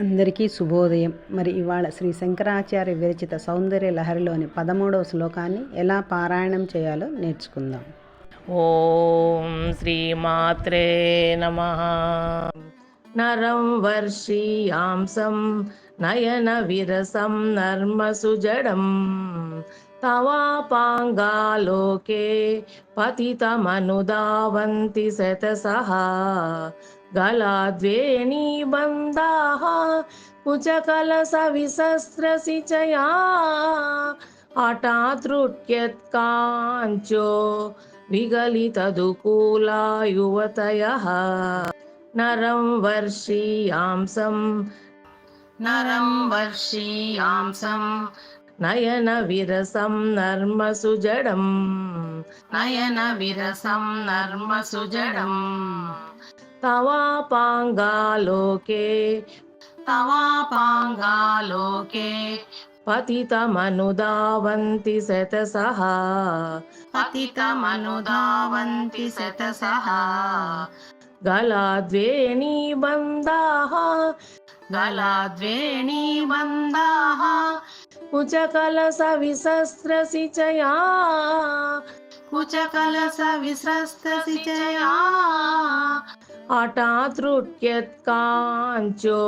అందరికీ శుభోదయం. మరి ఇవాళ శ్రీ శంకరాచార్య విరచిత సౌందర్య లహరిలోని పదమూడవ శ్లోకాన్ని ఎలా పారాయణం చేయాలో నేర్చుకుందాం. ఓం శ్రీమాత్రే నమ. నరం వర్షీయాంసం నయన విరసం నర్మసుజడం तवापाङ्गालोके पतितमनुदावन्ति शतसः गलाद्वेणीबन्धाः कुचकलसविसस्रसिचया हठात्रुट्यत्काञ्चो विगलितदुकूला युवतयः नरं वर्षीयांसं। नरं वर्षीयांसं నయన విరసం నర్మ సుజడం. నయన విరసం నర్మ సుజడం. తవా పాంగాలోకే తవాపాంగాలోకే. తవాపాంగాలోకే. పతితమనుదావంతి శతసహ. పతితమనుదావంతి శతసహ. గలాద్వేణీ బంధాః गलाद्वेणीबन्धाः कुचकलसविसस्रसिचया कुचकलसविसस्रसिचया हठात्रुट्यत्काञ्चो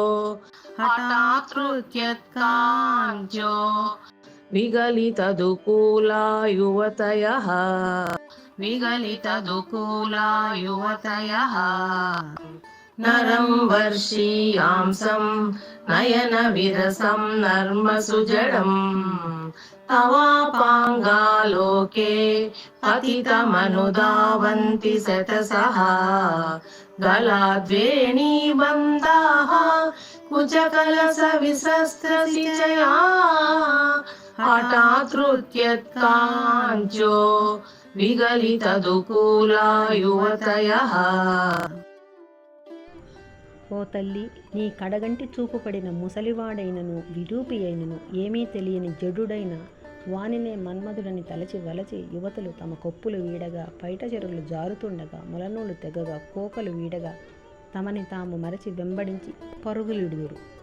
हठात्रुट्यत्काञ्चो विगलितदुकूला युवतयः विगलितदुकूला युवतयः नरं वर्षीयांसं नयनविरसं नर्मसुजडम् तवापाङ्गालोके पतितमनुदावन्ति शतसः गलाद्वेणीबन्धाः कुचकलसविसस्रसिचया हठात्रुट्यत्काञ्चो विगलितदुकूला युवतयः ఓ తల్లి నీ కడగంటి చూపు పడిన ముసలివాడైనను విరూపి అయినను ఏమీ తెలియని జడుడైన వానినే మన్మధుడని తలచి వలచి యువతలు తమ కొప్పులు వీడగా పైట చెరువులు జారుతుండగా మొలనూలు తెగగా కోకలు వీడగా తమని తాము మరచి వెంబడించి పరుగులిడుదురు.